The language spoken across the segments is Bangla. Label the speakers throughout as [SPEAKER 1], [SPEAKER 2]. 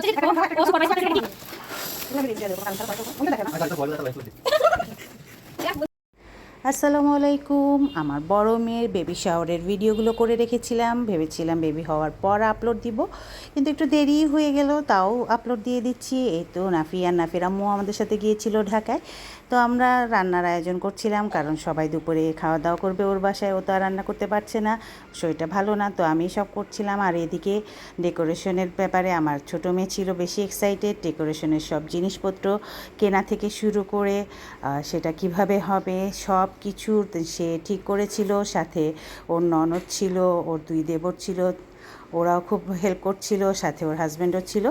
[SPEAKER 1] দেখে আসসালামু আলাইকুম। আমার বড় মেয়ের বেবি শাওয়ারের ভিডিওগুলো করে রেখেছিলাম। ভেবেছিলাম বেবি হওয়ার পর আপলোড দিব। কিন্তু একটু দেরি হয়ে গেল, তাও আপলোড দিয়ে দিচ্ছি। এই তো নাফিয়া নাফির আম্মু আমাদের সাথে গিয়েছিল ঢাকায়। তো আমরা রান্নার আয়োজন করছিলাম, কারণ সবাই দুপুরে খাওয়া দাওয়া করবে ওর বাসায়, ও তো আর রান্না করতে পারছে না। শরীরটা ভালো না, তো আমি সব করছিলাম। আর এদিকে ডেকোরেশনের ব্যাপারে আমার ছোটো মেয়ে ছিল বেশি এক্সাইটেড ডেকোরেশনের সব জিনিসপত্র কেনা থেকে শুরু করে সেটা কীভাবে হবে, সব কিছু সে ঠিক করেছিল, সাথে ওর ননদ ছিল, ওর দুই দেবর ছিল, ওরাও খুব হেল্প করছিল, সাথে ওর হাজব্যান্ডও ছিল।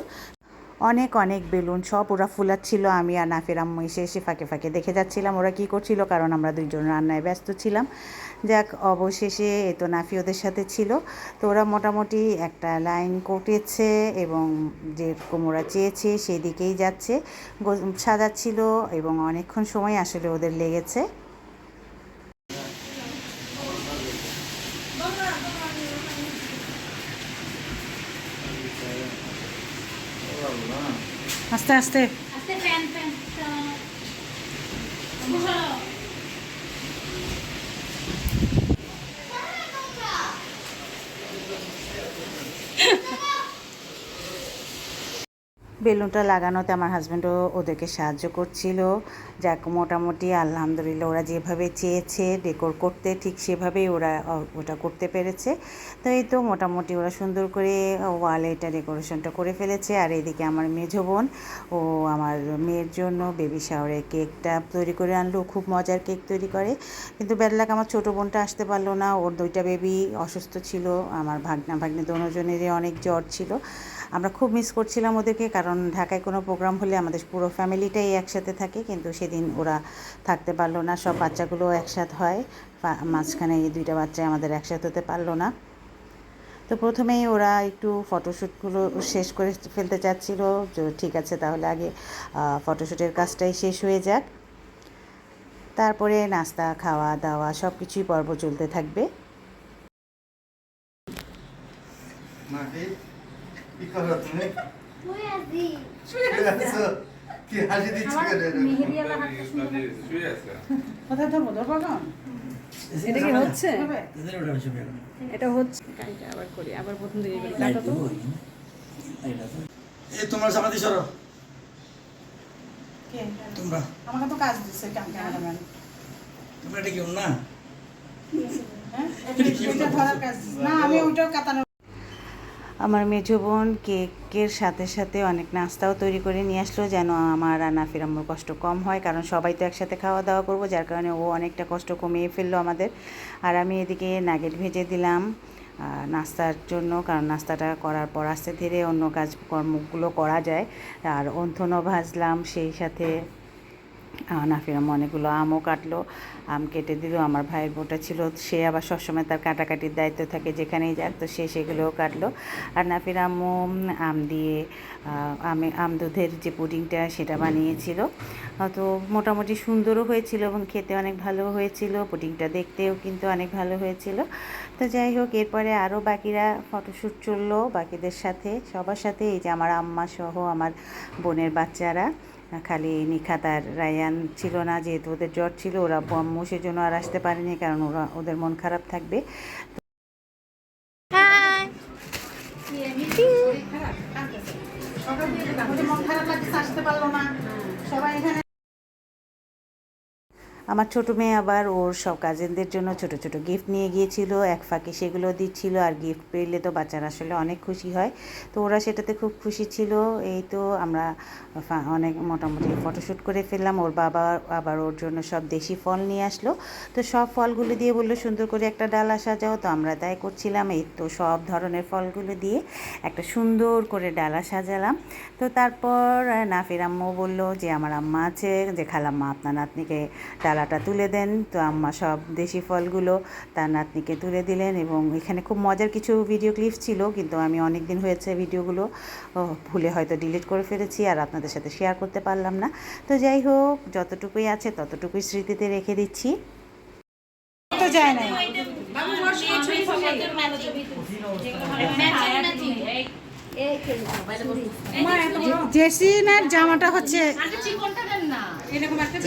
[SPEAKER 1] অনেক অনেক বেলুন সব ওরা ফুলাচ্ছিল, আমি আর নাফির আম্মু এসে এসে ফাঁকে ফাঁকে দেখে যাচ্ছিলাম ওরা কী করছিল, কারণ আমরা দুইজন রান্নায় ব্যস্ত ছিলাম। যাক, অবশেষে এ তো নাফি ওদের সাথে ছিল। তো ওরা মোটামুটি একটা লাইন কটেছে এবং যেরকম ওরা চেয়েছে সেদিকেই যাচ্ছে। সাজাচ্ছিল এবং অনেকক্ষণ সময় আসলে ওদের লেগেছে। আস্তে আস্তে
[SPEAKER 2] আস্তে ফ্যান ফ্যান
[SPEAKER 1] বেলুনটা লাগানোতে আমার হাজব্যান্ডও ওদেরকে সাহায্য করছিল। যাক, মোটামুটি আলহামদুলিল্লাহ ওরা যেভাবে চেয়েছে ডেকোর করতে ঠিক সেভাবেই ওরা ওটা করতে পেরেছে। তো এই তো মোটামুটি ওরা সুন্দর করে ওয়ালে এটা ডেকোরেশনটা করে ফেলেছে। আর এদিকে আমার মেঝো বোন, ও আমার মেয়ের জন্য বেবি শাওয়ারে কেকটা তৈরি করে আনলো। খুব মজার কেক তৈরি করে। কিন্তু ব্যাডলাক আমার ছোটো বোনটা আসতে পারল না। ওর দুইটা বেবি অসুস্থ ছিল। আমার ভাগনা ভাগ্নে দুজনেরই অনেক জ্বর ছিল। আমরা খুব মিস করছিলাম ওদেরকে, কারণ ঢাকায় কোনো প্রোগ্রাম হলে আমাদের পুরো ফ্যামিলিটাই একসাথে থাকে, কিন্তু সেদিন ওরা থাকতে পারল না। সব বাচ্চাগুলো একসাথ হয় মাঝখানে এই দুইটা বাচ্চা আমাদের একসাথে হতে পারল না। তো প্রথমেই ওরা একটু ফটোশ্যুটগুলো শেষ করে ফেলতে চাচ্ছিল ঠিক আছে তাহলে আগে ফটোশ্যুটের কাজটাই শেষ হয়ে যাক। তারপরে নাস্তা, খাওয়া দাওয়া সব কিছুই পর্ব চলতে থাকবে।
[SPEAKER 3] কি করো তুমি
[SPEAKER 2] তুই আসবি
[SPEAKER 3] শুয়ে আছো। কি হাসি দিচ্ছ কেন? এটা?
[SPEAKER 2] মেহেদিয়ালা হাত
[SPEAKER 4] শুয়ে আছে?
[SPEAKER 1] কোথায় ধরবো? ধরবো না
[SPEAKER 5] এটা কি হচ্ছে?
[SPEAKER 6] এদের ওটা হচ্ছে বেরোনো।
[SPEAKER 5] এটা হচ্ছে। কাজটা আবার করি আবার প্রথম থেকে করি। কাটো তো?
[SPEAKER 6] দেবো ওইখানে। লাইট আছে। এই তোমরা সামাদি সরো। তোমরা।
[SPEAKER 1] আমাকে তো কাজ
[SPEAKER 6] তোমরা এটা কেউ না
[SPEAKER 1] না আমি ওইটাও কাটানো আমার মেজো বোন কেকের সাথে সাথে অনেক নাস্তাও তৈরি করে নিয়ে আসলো যেন আমার আর নাফির আম্মুর কষ্ট কম হয়। কারণ সবাই তো একসাথে খাওয়া দাওয়া করব, যার কারণে ও অনেকটা কষ্ট কমিয়ে ফেলল আমাদের। আর আমি এদিকে নাগেট ভেজে দিলাম নাস্তার জন্য। কারণ নাস্তাটা করার পর আস্তে ধীরে অন্য কাজ কর্মগুলো করা যায়। আর অন্থনও ভাজলাম, সেই সাথে আহ, অনেকগুলো আমও কাটলো আম কেটে দিল আমার ভাইয়ের বোটা ছিল সে আবার সবসময় তার কাটাকাটির দায়িত্ব থাকে যেখানেই যাক তো সে সেগুলোও কাটলো। আর নাফির আম্মু আম দিয়ে আমি আম দুধের যে পুডিংটা সেটা বানিয়েছিল। তো মোটামুটি সুন্দরও হয়েছিল এবং খেতে অনেক ভালো হয়েছিল পুডিংটা দেখতেও কিন্তু অনেক ভালো হয়েছিল। তো যাই হোক এরপরে আরও বাকিরা ফটোশ্যুট চলল বাকিদের সাথে সবার সাথে এই যে আমার আম্মা সহ আমার বোনের বাচ্চারা। খালি নিখাতার রায়ান ছিল না যেহেতু ওদের জ্বর ছিল ওরা আম্মু সেজন্য আর আসতে পারেনি কারণ ওরা ওদের মন খারাপ থাকবে মন খারাপ লাগছে আসতে পারল না আমার ছোট মেয়ে আবার ওর সব কাজিনদের জন্য ছোট ছোট গিফট নিয়ে গিয়েছিল, এক ফাঁকে সেগুলো দিচ্ছিল আর গিফট পেলে তো বাচ্চারা আসলে অনেক খুশি হয়। তো ওরা সেটাতে খুব খুশি ছিল। এই তো আমরা অনেক মোটামুটি ফটোশ্যুট করে ফেললাম। ওর বাবা আবার ওর জন্য সব দেশি ফল নিয়ে আসলো। তো সব ফলগুলো দিয়ে বলল, সুন্দর করে একটা ডালা সাজাও। তো আমরা তাই করছিলাম। এই তো সব ধরনের ফলগুলো দিয়ে একটা সুন্দর করে ডালা সাজালাম। তো তারপর নাফির আম্মু বলল যে, আমার আম্মা আছে। যে, খালাম্মা, আপনার নাতনিকে ডালাটা তুলে দেন। তো আম্মা সব দেশি ফলগুলো তার নাতনিকে তুলে দিলেন এবং এখানে খুব মজার কিছু ভিডিও ক্লিপস ছিল কিন্তু আমি অনেক দিন হয়েছে ভিডিওগুলো ও, ভুলে হয়তো ডিলিট করে ফেলেছি আর আপনাদের সাথে শেয়ার করতে পারলাম না। তো যাই হোক যতটুকুই আছে ততটুকুই স্মৃতিতে রেখে দিচ্ছি। তো যায় না জেসিনার জামাটা হচ্ছে
[SPEAKER 2] আগে চিকনটা দেন না।
[SPEAKER 5] এরকম একটা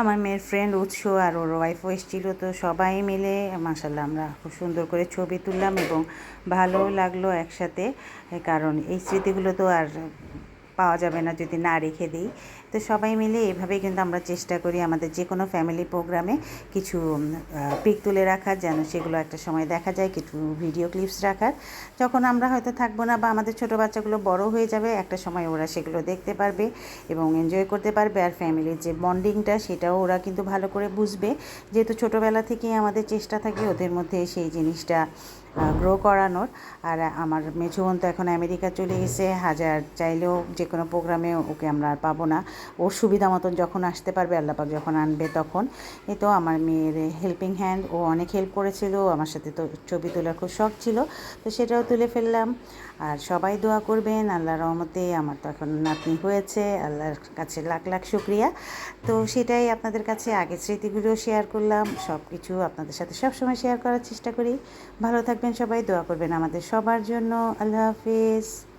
[SPEAKER 2] আমার
[SPEAKER 1] আমার মেয়ের ফ্রেন্ড উৎস আর ওর ওয়াইফও এসেছিল, তো সবাই মিলে মাসাল্লাহ আমরা খুব সুন্দর করে ছবি তুললাম এবং ভালো লাগল একসাথে। কারণ এই স্মৃতিগুলো তো আর পাওয়া যাবে না যদি না রেখে দিই। তো সবাই মিলে এভাবেই কিন্তু আমরা চেষ্টা করি আমাদের যে কোনো ফ্যামিলি প্রোগ্রামে কিছু পিক তুলে রাখার, যেন সেগুলো একটা সময় দেখা যায়, কিছু ভিডিও ক্লিপস রাখার। যখন আমরা হয়তো থাকব না বা আমাদের ছোটো বাচ্চাগুলো বড় হয়ে যাবে, একটা সময় ওরা সেগুলো দেখতে পারবে এবং এনজয় করতে পারবে। আর ফ্যামিলির যে বন্ডিংটা সেটাও ওরা কিন্তু ভালো করে বুঝবে। যেহেতু ছোটোবেলা থেকেই আমাদের চেষ্টা থাকে ওদের মধ্যে সেই জিনিসটা গ্রো করানোর। আর আমার মেঝো বোন তো এখন আমেরিকা চলে গেছে, হাজার চাইলেও যে কোনো প্রোগ্রামে ওকে আমরা আর পাবো না। ওর সুবিধা মতন যখন আসতে পারবে, আল্লাপাক যখন আনবে তখন। এ তো আমার মেয়ের হেল্পিং হ্যান্ড ও অনেক হেল্প করেছিল, আমার সাথে তো ছবি তোলার খুব শখ ছিল, তো সেটাও তুলে ফেললাম। আর সবাই দোয়া করবেন আল্লাহ রহমতে আমার তো এখন নাতনি হয়েছে, আল্লাহর কাছে লাখ লাখ শুক্রিয়া। তো সেটাই আপনাদের কাছে আগের স্মৃতিগুলো শেয়ার করলাম সব কিছু আপনাদের সাথে সবসময় শেয়ার করার চেষ্টা করি। ভালো থাকবেন সবাই, দোয়া করবেন আমাদের সবার জন্য। আল্লাহ হাফিজ।